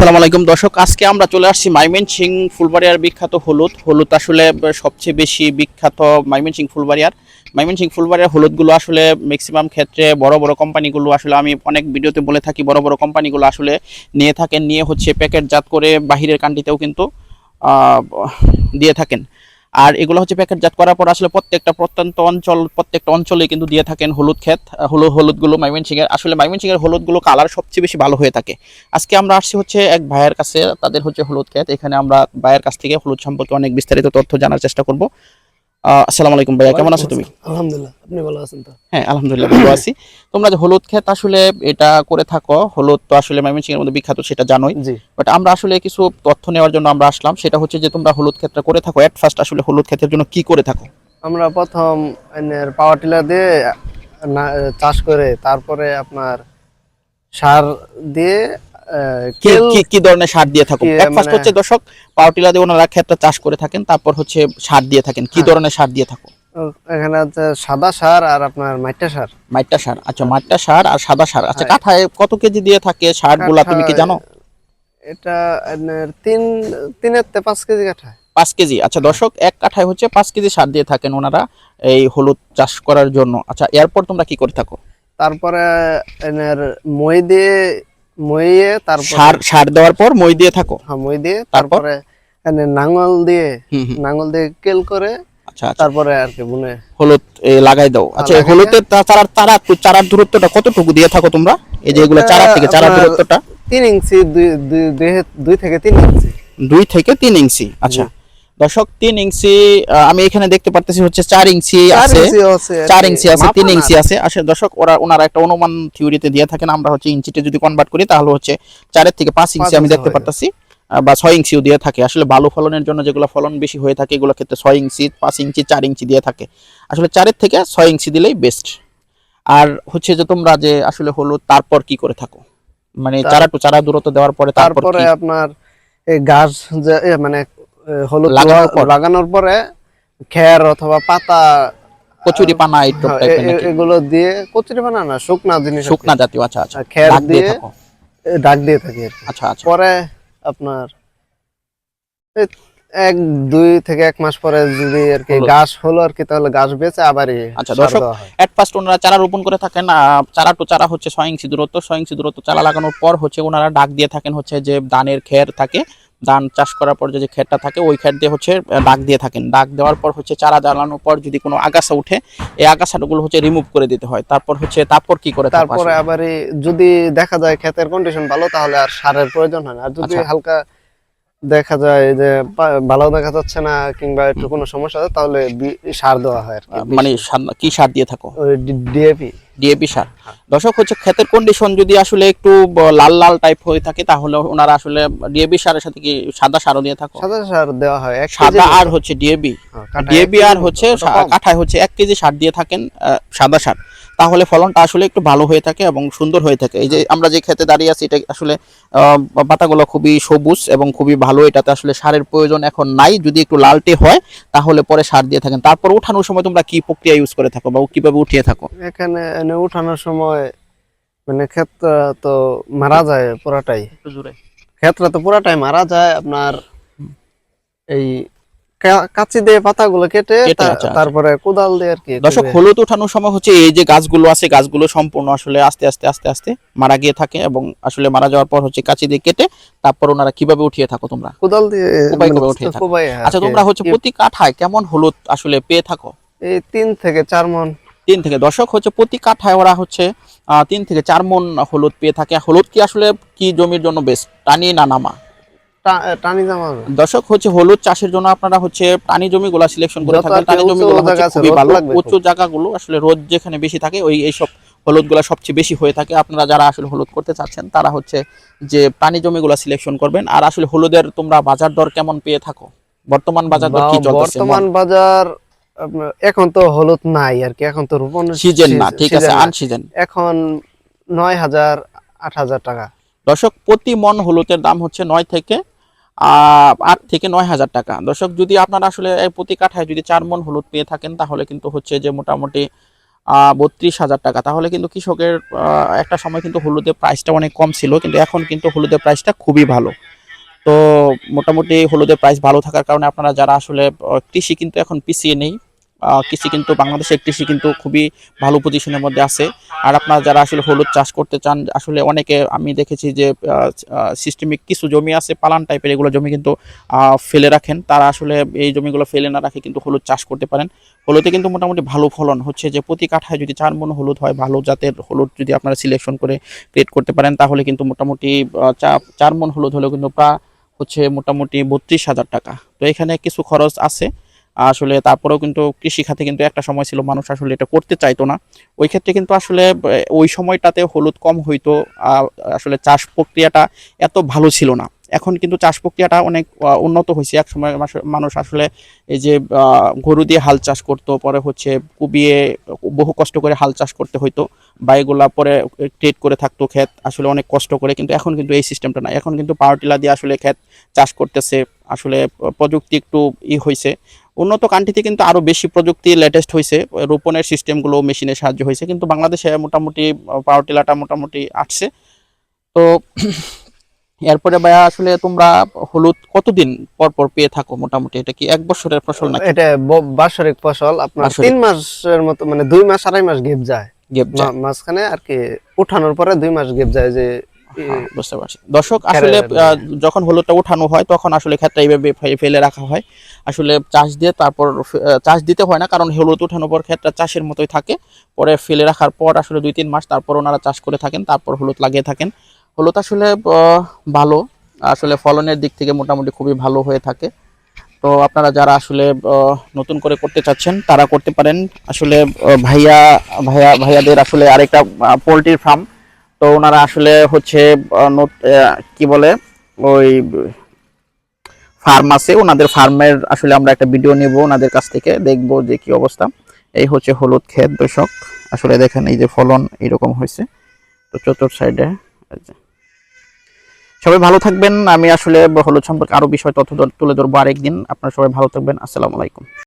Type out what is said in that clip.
আসসালামু আলাইকুম। দর্শক, আজকে আমরা চলে আসছি মাইমেনসিং ফুলবাড়িয়ার বিখ্যাত হলুদ। হলুদ আসলে সবচেয়ে বেশি বিখ্যাত মাইমেনসিং ফুলবাড়িয়ার। মাইমেনসিং ফুলবাড়িয়ার হলুদগুলো আসলে ম্যাক্সিমাম ক্ষেত্রে বড় বড় কোম্পানিগুলো আসলে আমি অনেক ভিডিওতে বলে থাকি, বড় বড় কোম্পানিগুলো আসলে নিয়ে থাকেন, নিয়ে হচ্ছে প্যাকেটজাত করে বাহিরের কান্ট্রিতেও কিন্তু দিয়ে থাকেন। আর এগুলো হচ্ছে প্যাকেটজাত করার পর আসলে প্রত্যেকটা প্রত্যন্ত অঞ্চল, প্রত্যেকটা অঞ্চলে কিন্তু দিয়ে থাকেন হলুদ ক্ষেত হলুদ হলুদগুলো ময়মনসিংহের আসলে ময়মনসিংহের হলুদগুলো কালার সবচেয়ে বেশি ভালো হয়ে থাকে। আজকে আমরা আসছি হচ্ছে এক ভাইয়ের কাছে, তাদের হচ্ছে হলুদ ক্ষেত। এখানে আমরা ভাইয়ের কাছ থেকে হলুদ সম্পর্কে অনেক বিস্তারিত তথ্য জানার চেষ্টা করব। আসসালামু আলাইকুম ভাইয়া কেমন আছো তুমি? আলহামদুলিল্লাহ আপনি ভালো আছেন তো? হ্যাঁ আলহামদুলিল্লাহ ভালো আছি। তোমরা যে হলুদ ক্ষেত আসলে এটা করে থাকো। হলুদ তো আসলে ময়মনসিংহের মধ্যে বিখ্যাত সেটা জানোই। বাট আমরা আসলে কিছু তথ্য নেওয়ার জন্য আমরা আসলাম। সেটা হচ্ছে যে তোমরা হলুদ ক্ষেতটা করে থাকো। এট ফার্স্ট আসলে হলুদ ক্ষেতের জন্য কি করে থাকো? আমরা প্রথম পাওয়ার টিলার দিয়ে না- চাষ করে তারপরে আপনার সার দিয়ে কি কি ধরনের সার দিয়ে থাকো কি, এক ফার্স্ট মানে- হচ্ছে দর্শক পাওয়ার দিয়ে ওনারা ক্ষেতটা চাষ করে থাকেন তারপর হচ্ছে সার দিয়ে থাকেন। কি হ্যাঁ। ধরনের সার দিয়ে থাকো এখানে সাদা সার আর আপনার মাইটা সার। মাইটটা সার আচ্ছা মাইটটা সার আর সাদা সার। আচ্ছা হ্যাঁ। কাঠায় কত কেজি দিয়ে থাকে সারগুলা তুমি কি জানো? এটা তিন তিনের তে পাঁচ কেজি কাঠা পাঁচ কেজি। আচ্ছা দর্শক এক কাঠায় হচ্ছে পাঁচ কেজি সার দিয়ে থাকেন ওনারা এই হলুদ চাষ করার জন্য। আচ্ছা এরপর তোমরা কি করে থাকো? তারপরে এনের মই দিয়ে মইয়ে তারপরে সার সার দেওয়ার পর মই দিয়ে থাকো? হ্যাঁ, মই দিয়ে তারপরে? এনে নাঙ্গল দিয়ে নাঙ্গল দিয়ে কেল করে আচ্ছা আচ্ছা। তারপরে আর কি বুনে হলুদ লাগাই দাও। আচ্ছা এই হলুদের চারার চারা চারার দূরত্বটা কতটুকু দিয়ে থাকো তোমরা? এই যে এগুলো চারা থেকে চারার দূরত্বটা? তিন ইঞ্চি দুই- দুই থেকে তিন ইঞ্চি। দুই থেকে তিন ইঞ্চি আচ্ছা। দর্শক তিন ইঞ্চি আমি এখানে দেখতে পারতেছি হচ্ছে চার ইঞ্চি আছে। চার ইঞ্চি আছে তিন ইঞ্চি আছে। আসলে দর্শক ওরা ওনারা একটা অনুমান থিওরিতে দিয়ে থাকেন আমরা হচ্ছে ইঞ্চিতে যদি কনভার্ট করি তাহলে হচ্ছে চারের থেকে পাঁচ ইঞ্চি আমি দেখতে পারতেছি বা ছয় ইঞ্চিও দিয়ে থাকে। আসলে ভালো ফলনের জন্য যেগুলো ফলন বেশি হয়ে থাকে এগুলো ক্ষেত্রে ছয় ইঞ্চি পাঁচ ইঞ্চি চার ইঞ্চি দিয়ে থাকে। আসলে চারের থেকে ছয় ইঞ্চি দিলেই বেস্ট আর হচ্ছে যে তোমরা যে আসলে হলো তারপর কি করে থাকো? মানে চারা টু চারা দূরত্ব দেওয়ার পরে তারপর আপনার যে মানে হলুদ লাগানোর পর? খের অথবা পাতা কচুরি পানা এই হ্যাঁ, এগুলো দিয়ে কচুরি বানা না শুকনা জিনিস শুকনা জাতীয় আচ্ছা আচ্ছা। খের দিয়ে ডাক দিয়ে থাকি আচ্ছা আচ্ছা। পরে আপনার এক দুই থেকে এক মাস পরে যদি আর কি হলো। ঘাস হলো আর কি তাহলে গাছ বেঁচে আবারই আচ্ছা, দর্শক, এট ফার্স্ট ওনারা চারা রোপণ করে থাকেন চারা টু চারা হচ্ছে ছয় ইঞ্চি দূরত্ব ছয় ইঞ্চি দূরত্ব চারা লাগানোর পর হচ্ছে ওনারা ডাক দিয়ে থাকেন হচ্ছে যে ধানের খের থাকে ধান চাষ করার পর যে খেরটা থাকে ওই খেট দিয়ে হচ্ছে ডাক দিয়ে থাকেন। ডাক দেওয়ার পর হচ্ছে চারা জ্বালানোর পর যদি কোনো আগাছা উঠে এই আগাছাগুলো হচ্ছে রিমুভ করে দিতে হয়। তারপর হচ্ছে তারপর কি করে তারপরে আবার যদি দেখা যায় ক্ষেতের কন্ডিশন ভালো তাহলে আর সারের প্রয়োজন হয় না। আর যদি আচ্ছা। হালকা দেখা যায় যে ভালো দেখা যাচ্ছে না কিংবা একটু কোনো সমস্যা আছে তাহলে সার দেওয়া হয় মানে কি সার দিয়ে থাকো? ডিএপি। ডিএপি সার। হ্যাঁ। দর্শক হচ্ছে ক্ষেতের কন্ডিশন যদি আসলে একটু লাল লাল টাইপ হয়ে থাকে তাহলে ওনারা আসলে ডিএপি সারের সাথে কি সাদা সারও দিয়ে থাকো? সাদা সার দেওয়া হয় সাদা আর হচ্ছে ডিএপি। হ্যাঁ, কেজি আর হচ্ছে কাঠায় হচ্ছে এক কেজি সার দিয়ে থাকেন সাদা সার। তাহলে ফলনটা আসলে একটু ভালো হয়ে থাকে এবং সুন্দর হয়ে থাকে। এই যে আমরা যে খেতে দাঁড়িয়ে আছি এটা আসলে পাতাগুলো খুবই সবুজ এবং খুবই ভালো। এটাতে আসলে সারের প্রয়োজন এখন নাই। যদি একটু লালটে হয় তাহলে পরে সার দিয়ে থাকেন। তারপর উঠানোর সময় তোমরা কি প্রক্রিয়া ইউজ করে থাকো বা কীভাবে উঠিয়ে থাকো? এখানে এনে উঠানোর সময় মানে ক্ষেতটা তো মারা যায় পুরাটাই। ক্ষেতটা তো পুরাটাই মারা যায়। আপনার এই কাঁচি দিয়ে পাতাগুলো কেটে আচ্ছা। তারপরে কোদাল দিয়ে আর কি দর্শক হলুদ ওঠানোর সময় হচ্ছে এই যে গাছগুলো আছে গাছগুলো সম্পূর্ণ আসলে আস্তে আস্তে আস্তে আস্তে মারা গিয়ে থাকে এবং আসলে মারা যাওয়ার পর হচ্ছে কাঁচি দিয়ে কেটে তারপর ওনারা কীভাবে উঠিয়ে থাকো তোমরা? কোদাল দিয়ে মানে উঠিয়ে থাকো। আচ্ছা তোমরা হচ্ছে প্রতি কাঠায় কেমন হলুদ আসলে পেয়ে থাকো? এই তিন থেকে চার মন। তিন থেকে দর্শক হচ্ছে প্রতি কাঠায় ওরা হচ্ছে তিন থেকে চার মন হলুদ পেয়ে থাকে। হলুদ কি আসলে কি জমির জন্য বেস্ট টানি না নামা? টানি জামা দর্শক হচ্ছে হলুদ চাষের জন্য আপনারা হচ্ছে টানি জমিগুলো সিলেকশন করে আর টানি জমিগুলো হচ্ছে খুবই ভালো। লাগবে জায়গাগুলো আসলে রোদ যেখানে বেশি থাকে ওই এইসব হলুদগুলো সবচেয়ে বেশি হয়ে থাকে। আপনারা যারা আসলে হলুদ করতে চাচ্ছেন তারা হচ্ছে যে টানি জমিগুলো সিলেকশন করবেন। আর আসলে হলুদের তোমরা বাজার দর কেমন পেয়ে থাকো? বর্তমান বাজার দর কি চলতেছে? বর্তমান বাজার এখন তো হলুদ নাই আর কি এখন তো রোপণ সিজন না ঠিক আছে season না। আনসিজন এখন নয় হাজার আট হাজার টাকা। দর্শক প্রতি মন হলুদের দাম হচ্ছে নয় থেকে আহ, আট থেকে নয় হাজার টাকা। দর্শক, যদি আপনারা আসলে প্রতি কাঠায় যদি চার মন হলুদ পেয়ে থাকেন, তাহলে কিন্তু হচ্ছে যে মোটামুটি বত্রিশ হাজার টাকা। তাহলে কিন্তু কৃষকের একটা সময় কিন্তু হলুদের প্রাইসটা অনেক কম ছিল, কিন্তু এখন কিন্তু হলুদের প্রাইসটা খুবই ভালো। তো মোটামুটি হলুদের প্রাইস ভালো থাকার কারণে আপনারা যারা আসলে কৃষি কিন্তু এখন পিছিয়ে নেই কৃষি কিন্তু বাংলাদেশের কৃষি কিন্তু খুবই ভালো পজিশনের মধ্যে আছে। আর আপনারা যারা আসলে হলুদ চাষ করতে চান, আসলে অনেকে আমি দেখেছি যে সিস্টেমিক কিছু জমি আছে, পালান টাইপের এগুলো জমি কিন্তু ফেলে রাখেন। তারা আসলে এই জমিগুলো ফেলে না রাখে কিন্তু হলুদ চাষ করতে পারেন। হলুদে কিন্তু মোটামুটি ভালো ফলন হচ্ছে যে, প্রতি কাঠায় যদি চার মন হলুদ হয়, ভালো জাতের হলুদ যদি আপনারা সিলেকশন করে ক্রিয়েট করতে পারেন, তাহলে কিন্তু মোটামুটি চার মন হলুদ হলেও কিন্তু প্রায় হচ্ছে মোটামুটি বত্রিশ হাজার টাকা। তো এখানে কিছু খরচ আছে। আসলে তারপরেও কিন্তু কৃষি খাতে কিন্তু একটা সময় ছিল মানুষ আসলে এটা করতে চাইতো না। ওই ক্ষেত্রে কিন্তু আসলে ওই সময়টাতে হলুদ কম হইতো আসলে চাষ প্রক্রিয়াটা এত ভালো ছিল না। এখন কিন্তু চাষ প্রক্রিয়াটা অনেক উন্নত হয়েছে এক সময় মানুষ আসলে এই যে গরু দিয়ে হাল চাষ করতো, পরে হচ্ছে কুবিয়ে বহু কষ্ট করে হাল চাষ করতে হইতো বা এগুলা পরে ট্রেড করে থাকতো ক্ষেত, আসলে অনেক কষ্ট করে। কিন্তু এখন কিন্তু এই সিস্টেমটা নাই। এখন কিন্তু পাওয়ার টিলার দিয়ে আসলে ক্ষেত চাষ করতেছে। আসলে প্রযুক্তি একটু ই হয়েছে উন্নত কান্ট্রিতে কিন্তু আরও বেশি প্রযুক্তি লেটেস্ট হয়েছে রোপণের সিস্টেমগুলো মেশিনের সাহায্য হয়েছে কিন্তু বাংলাদেশে মোটামুটি পাওয়ার টিলারটা মোটামুটি আসছে। তো এরপরে ভাইয়া আসলে তোমরা হলুদ কতদিন পর পর পেয়ে থাকো মোটামুটি? এটা কি এক বছরের ফসল না এটা ব- বাৎসরিক ফসল। আপনার তিন মাসের মতো মানে দুই মাস আড়াই মাস গেপ যায়। গেপ যায়? মাঝখানে আর কি উঠানোর পরে দুই মাস গেপ যায় যে বুঝতে পারছি। দর্শক আসলে আহ, যখন হলুদটা উঠানো হয় তখন আসলে ক্ষেতটা এইভাবে ফেলে রাখা হয়। আসলে চাষ দিয়ে তারপর চাষ দিতে হয় না কারণ হলুদ উঠানোর পর ক্ষেতটা চাষের মতোই থাকে। পরে ফেলে রাখার পর আসলে দুই তিন মাস তারপর ওনারা চাষ করে থাকেন তারপর হলুদ লাগিয়ে থাকেন। হলুদ আসলে ভালো আসলে ফলনের দিক থেকে মোটামুটি খুবই ভালো হয়ে থাকে। তো আপনারা যারা আসলে নতুন করে করতে চাচ্ছেন তারা করতে পারেন। আসলে ভাইয়া ভাইয়া ভাইয়াদের আসলে আরেকটা পোলট্রির ফার্ম তো ওনারা আসলে হচ্ছে কি বলে, ওই ফার্ম আছে ওনাদের ফার্মের আসলে আমরা একটা ভিডিও নেব ওনাদের কাছ থেকে, দেখব যে কি অবস্থা। এই হচ্ছে হলুদ ক্ষেত দর্শক, আসলে দেখেন এই যে ফলন এরকম হয়েছে। তো চতুর্থ সাইডে সবাই ভালো থাকবেন, আমি আসলে হলুদ সম্পর্কে আরও বিষয়, তথ্য তুলে ধরবো আরেকদিন। আপনারা সবাই ভালো থাকবেন, আসসালামু আলাইকুম।